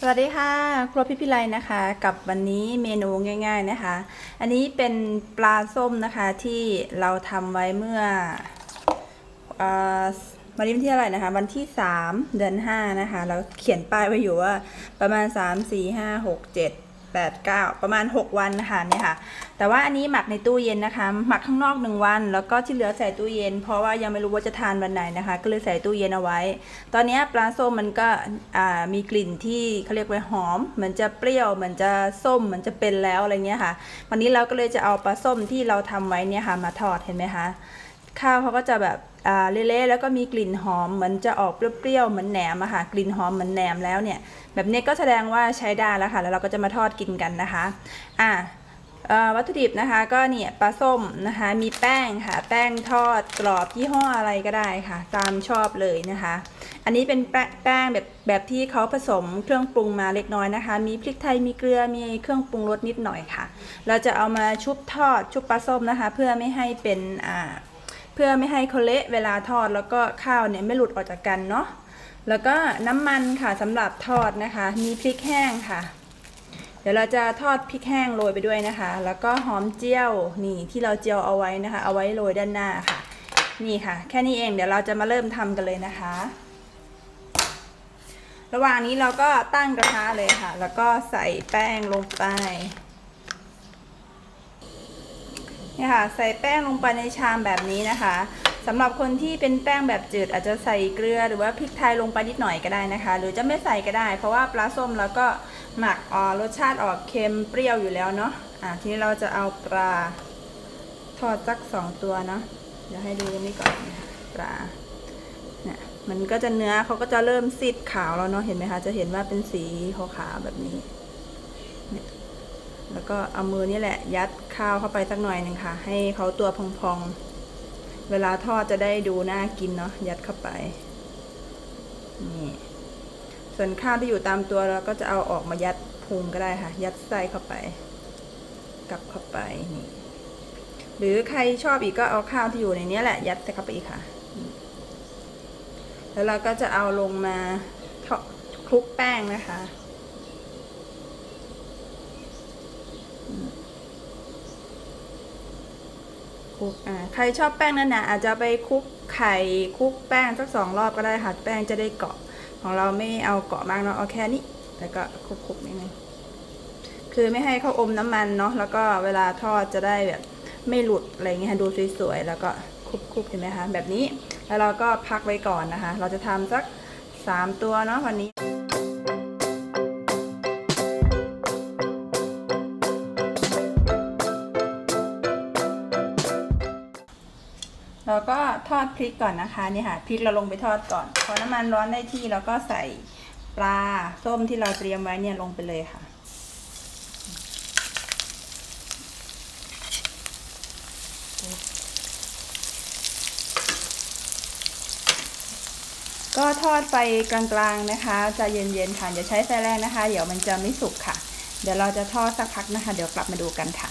สวัสดีค่ะครัวพี่พิไลนะคะ กับวันนี้เมนูง่ายๆนะคะ อันนี้เป็นปลาส้มนะคะที่เราทำไว้เมื่อวันนี้วันที่อะไรนะคะ วันที่ 3 เดือน 5 นะคะ เราเขียนป้ายไว้อยู่ว่าประมาณ 3 4 5 6 7 8 9 ประมาณ 6 วันนะคะเนี่ยค่ะ แต่ว่าอันนี้หมักในตู้เย็นนะคะ หมักข้างนอก 1 วัน แล้วก็ที่เหลือใส่ตู้เย็น เพราะว่ายังไม่รู้ว่าจะทานวันไหนนะคะ ก็เลยใส่ตู้เย็นเอาไว้ ตอนนี้ปลาส้มมันก็มีกลิ่นที่เขาเรียกว่าหอม เหมือนจะเปรี้ยว เหมือนจะส้ม เหมือนจะเป็นแล้วอะไรเงี้ยค่ะ วันนี้เราก็เลยจะเอาปลาส้มที่เราทำไว้เนี่ยค่ะมาทอดเห็นไหมคะ ข้าวเขาก็จะแบบ เละๆแล้วก็มีกลิ่นหอมเหมือนจะออกเปรี้ยวๆเหมือนแหนมอะค่ะกลิ่นหอมเหมือนแหนมแล้วเนี่ยแบบนี้ก็แสดงว่าใช้ได้แล้วค่ะ แล้วเราก็จะมาทอดกินกันนะคะอะวัตถุดิบนะคะก็เนี่ยปลาส้มนะคะมีแป้งค่ะ แป้งทอดกรอบยี่ห้ออะไรก็ได้ค่ะ ตามชอบเลยนะคะ อันนี้เป็นแป้แปงแบบแบบที่เขาผสมเครื่องปรุงมาเล็กน้อยนะคะ มีพริกไทยมีเกลือมีเครื่องปรุงรสนิดหน่อยค่ะ เราจะเอามาชุบทอดชุบปลาส้มนะคะ เพื่อไม่ให้เป็นอ่า พื่อไม่ให้เขาเละเวลาทอดแล้วก็ข้าวเนี่ยไม่หลุดออกจากกันเนาะแล้วก็น้ำมันค่ะสำหรับทอดนะคะ มีพริกแห้งค่ะ เดี๋ยวเราจะทอดพริกแห้งโรยไปด้วยนะคะ แล้วก็หอมเจียวนี่ที่เราเจียวเอาไว้นะคะ เอาไว้โรยด้านหน้าค่ะ นี่ค่ะ แค่นี้เองเดี๋ยวเราจะมาเริ่มทำกันเลยนะคะ ระหว่างนี้เราก็ตั้งกระทะเลยค่ะ แล้วก็ใส่แป้งลงไป เนี่ยค่ะใส่แป้งลงไปในชามแบบนี้นะคะสำหรับคนที่เป็นแป้งแบบจืดอาจจะใส่เกลือหรือว่าพริกไทยลงไปนิดหน่อยก็ได้นะคะ หรือจะไม่ใส่ก็ได้ เพราะว่าปลาส้มแล้วก็หมักออรสชาติออกเค็มเปรี้ยวอยู่แล้วเนาะอะทีนี้เราจะเอาปลาทอดสักสองตัวเนาะเดี๋ยวให้ดูนี้ก่อนนะคะปลาเนี่ยมันก็จะเนื้อเขาก็จะเริ่มซีดขาวแล้วเนาะเห็นไหมคะจะเห็นว่าเป็นสีขาวๆแบบนี้ แล้วก็เอามือนี่แหละ ยัดข้าวเข้าไปสักหน่อยหนึ่งค่ะ ให้เขาตัวพองๆ เวลาทอดจะได้ดูน่ากินเนาะยัดเข้าไปนี่ส่วนข้าวที่อยู่ตามตัวเราก็จะเอาออกมายัดพุงก็ได้ค่ะ ยัดไส้เข้าไป กลับเข้าไปนี่หรือใครชอบอีกก็เอาข้าวที่อยู่ในนี้แหละ ยัดใส่เข้าไปอีกค่ะ แล้วเราก็จะเอาลงมาคลุกแป้งนะคะ คลุกอ่าใครชอบแป้งนั่นนะอาจจะไปคลุกไข่คลุกแป้งสักสองรอบก็ได้ค่ะ แป้งจะได้เกาะ ของเราไม่เอาเกาะมากเนาะเอาแค่นี้แล้วก็คลุกๆนิดนึงคือไม่ให้เขาอมน้ำมันเนาะแล้วก็เวลาทอดจะได้แบบไม่หลุดอะไรเงี้ยดูสวยๆแล้วก็คลุกๆเห็นไหมคะแบบนี้แล้วเราก็พักไว้ก่อนนะคะ เราจะทำสักสามตัวเนาะวันนี้ เราก็ทอดพริกก่อนนะคะนี่ค่ะพริกเราลงไปทอดก่อน พอน้ำมันร้อนได้ที่เราก็ใส่ปลาส้มที่เราเตรียมไว้เนี่ยลงไปเลยค่ะ ก็ทอดไฟกลางๆนะคะจะเย็นๆค่ะอย่าใช้ไฟแรงนะคะ เดี๋ยวมันจะไม่สุกค่ะ เดี๋ยวเราจะทอดสักพักนะคะ เดี๋ยวกลับมาดูกันค่ะ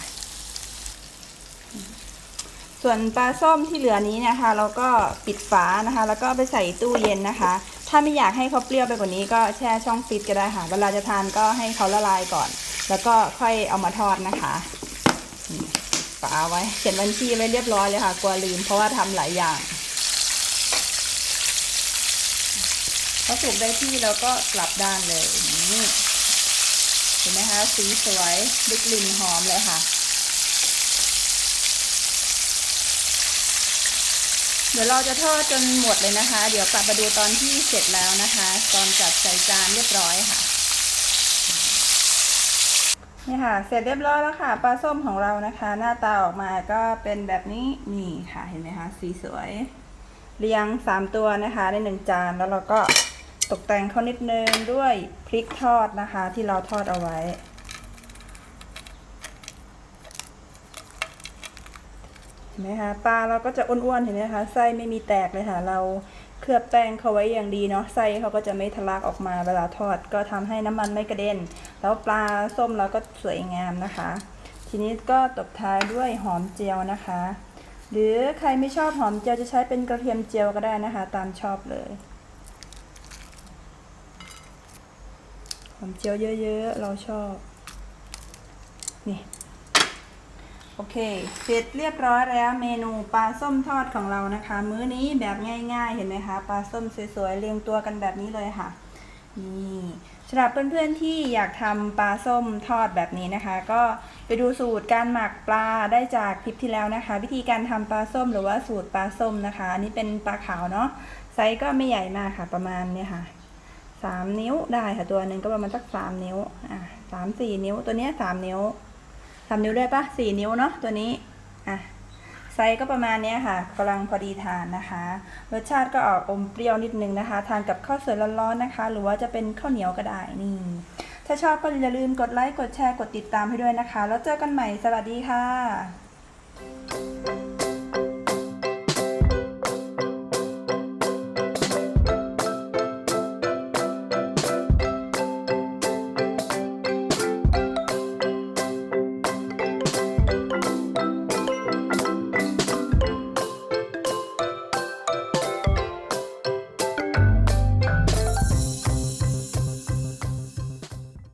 ส่วนปลาส้มที่เหลือนี้นะคะ เราก็ปิดฝานะคะ แล้วก็ไปใส่ตู้เย็นนะคะ ถ้าไม่อยากให้เขาเปรี้ยวไปกว่านี้ก็แช่ช่องฟรีซก็ได้ค่ะ เวลาจะทานก็ให้เขาละลายก่อน แล้วก็ค่อยเอามาทอดนะคะฝาไว้เขียนบัญชีไว้เรียบร้อยเลยค่ะ กลัวลืมเพราะว่าทำหลายอย่างพอสุกได้ที่เราก็กลับด้านเลยนี่เห็นไหมคะ สีสวยด้กลิ่นหอมเลยค่ะ ดี๋ยวเราจะทอดจนหมดเลยนะคะ เดี๋ยวกลับมาดูตอนที่เสร็จแล้วนะคะ ตอนจัดใส่จานเรียบร้อยค่ะนี่ค่ะ เสร็จเรียบร้อยแล้วค่ะปลาส้มของเรานะคะ หน้าตาออกมาก็เป็นแบบนี้นี่ค่ะเห็นไหมคะสีสวย เรียงสามตัวนะคะในหนึ่งจานแล้วเราก็ตกแต่งเขานิดนึงด้วยพริกทอดนะคะ ที่เราทอดเอาไว้ ห็นไหมคะปลาเราก็จะอ้วนๆเห็นไหมคะไส้ไม่มีแตกเลยค่ะ เราเคลือบแป้งเขาไว้อย่างดีเนาะไส้เขาก็จะไม่ทะลักออกมาเวลาทอด ก็ทำให้น้ำมันไม่กระเด็น แล้วปลาส้มเราก็สวยงามนะคะ ทีนี้ก็ตบท้ายด้วยหอมเจียวนะคะ หรือใครไม่ชอบหอมเจียวจะใช้เป็นกระเทียมเจียวก็ได้นะคะ ตามชอบเลยหอมเจียวเยอะ ๆ เราชอบ นี่ โอเค เสร็จเรียบร้อยแล้วเมนูปลาส้มทอดของเรานะคะ มื้อนี้แบบง่ายๆ เห็นไหมคะ ปลาส้มสวยๆ เรียงตัวกันแบบนี้เลยค่ะ นี่สำหรับเพื่อนๆที่อยากทำปลาส้มทอดแบบนี้นะคะ ก็ไปดูสูตรการหมักปลาได้จากคลิปที่แล้วนะคะ วิธีการทำปลาส้มหรือว่าสูตรปลาส้มนะคะ อันนี้เป็นปลาขาวเนาะ ไซส์ก็ไม่ใหญ่มากค่ะ ประมาณเนี่ยค่ะสามนิ้วได้ค่ะตัวหนึ่งก็ประมาณสักสามนิ้ว อะสามสี่นิ้ว ตัวเนี้ยสามนิ้ว สามนิ้วได้ปะสี่นิ้วเนาะตัวนี้อะไซส์ก็ประมาณนี้ค่ะกำลังพอดีทานนะคะ รสชาติก็ออกอมเปรี้ยวนิดนึงนะคะ ทานกับข้าวสวยร้อนๆนะคะ หรือว่าจะเป็นข้าวเหนียวก็ได้นี่ ถ้าชอบก็อย่าลืมกดไลค์กดแชร์กดติดตามให้ด้วยนะคะ แล้วเจอกันใหม่สวัสดีค่ะ